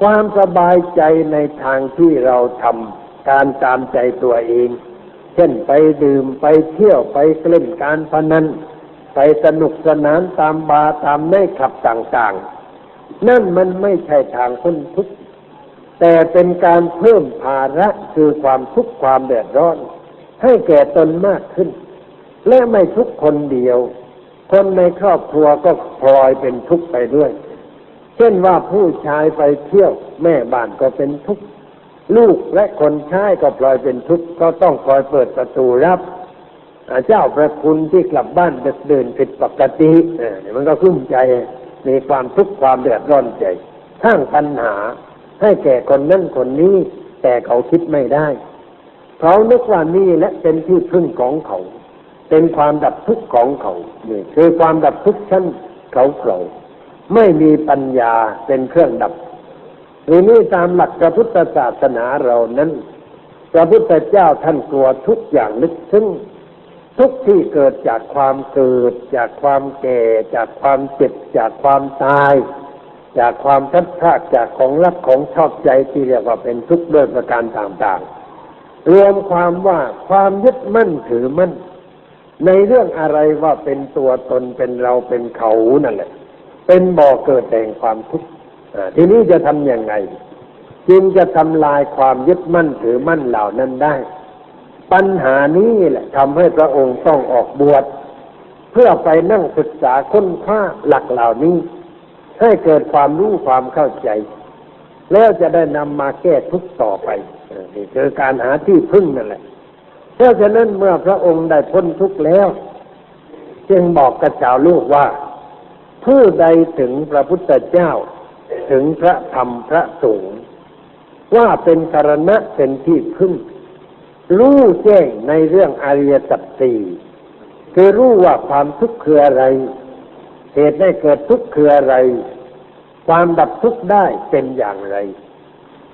ความสบายใจในทางที่เราทำการตามใจตัวเอง เช่นไปดื่มไปเที่ยวไปเล่นการพนันไปสนุกสนานตามบาร์ตามในขับต่างๆ นั่นมันไม่ใช่ทางพ้นทุกข์แต่เป็นการเพิ่มภาระคือความทุกข์ความเดือดร้อน ให้แก่ตนมากขึ้น และไม่ทุกคนเดียว คนในครอบครัวก็พลอยเป็นทุกข์ไปด้วย เช่นว่าผู้ชายไปเที่ยวแม่บ้านก็เป็นทุกข์ลูกและคนใช้ก็พลอยเป็นทุกข์ก็ต้องคอยเปิดประตูรับเจ้าพระคุณที่กลับบ้านดึกเดินผิดปกติมันก็คุ้มใจมีความทุกข์ความเดือดร้อนใจสร้างปัญหาให้แก่คนนั้นคนนี้ แต่เขาคิดไม่ได้เขานึกว่านี่และเป็นที่พึ่งของเขา เป็นความดับทุกข์ของเขานี่คือความดับทุกข์ชั้นเขาเขา ไม่มีปัญญาเป็นเครื่องดับทีนี้ตามหลักพระพุทธศาสนาเรานั้น พระพุทธเจ้าท่านกลัวทุกอย่างลึกซึ้งทุกที่เกิดจากความเกิด จากความแก่ จากความเจ็บ จากความตาย จากความทัดพลาดจากของรักของชอบใจที่เรียกว่าเป็นทุกข์ด้วยประการต่างๆ รวมความว่าความยึดมั่นถือมั่น ในเรื่องอะไรว่าเป็นตัวตนเป็นเราเป็นเขานั่นแหละ เป็นบ่อเกิดแห่งความทุกข์ทีนี้จะทำยังไง จึงจะทำลายความยึดมั่นถือมั่นเหล่านั้นได้ ปัญหานี้แหละทำให้พระองค์ต้องออกบวชเพื่อไปนั่งศึกษาค้นคว้าหลักเหล่านี้ ให้เกิดความรู้ความเข้าใจ แล้วจะได้นำมาแก้ทุกต่อไปนี่คือการหาที่พึ่งนั่นแหละเพราะฉะนั้นเมื่อพระองค์ได้พ้นทุกข์แล้ว จึงบอกกับชาวลูกว่า ผู้ใดถึงพระพุทธเจ้า ถึงพระธรรมพระสงฆ์ว่าเป็นสารณะเป็นที่พึ่ง รู้แจ้งในเรื่องอริยสัจสี่คือรู้ว่าความทุกข์คืออะไร เหตุได้เกิดทุกข์คืออะไร ความดับทุกข์ได้เป็นอย่างไร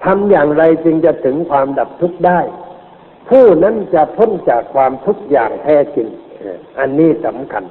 ทำอย่างไรจึงจะถึงความดับทุกข์ได้ ผู้นั้นจะพ้นจากความทุกข์อย่างแท้จริง อันนี้สำคัญ